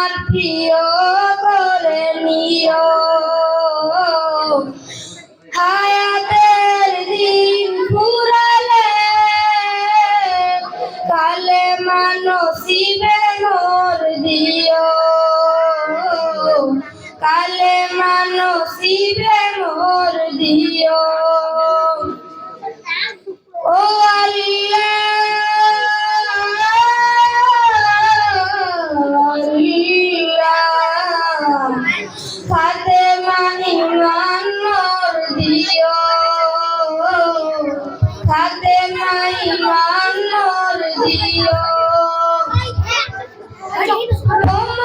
আমার প্রিয় করে নিও। হায়াতের দিন ফুরালে কালে মানসিবে মোর দিও। কালে মানসিবে মোর দিও। ও Baju.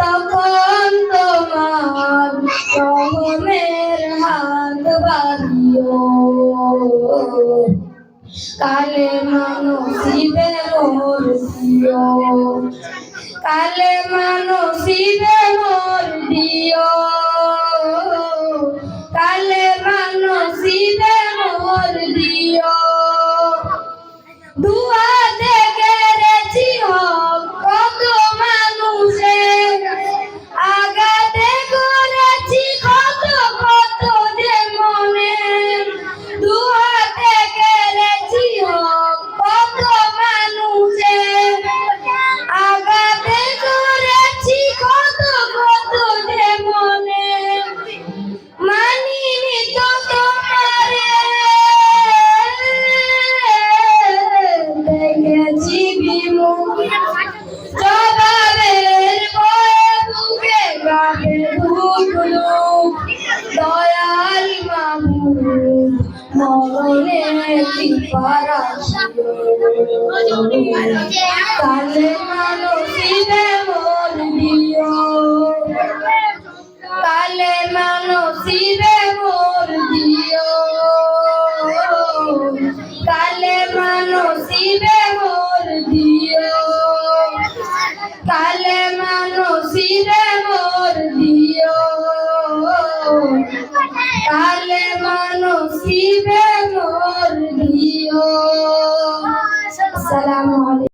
তখন তোমার রহমের হাত বাড়িও। কালে মানসিবে মোর দিও কালে মোর দিও কালে মানসিবে মোর দিও মরণে পারা কালে মানসিবে মন দিও কালে মানসিবে মোর দিও কালে মানসিবে মোর দিও কালে মানসিবে মোর দিও কালে মানসিবে মোর দিও আসসালামু আলাইকুম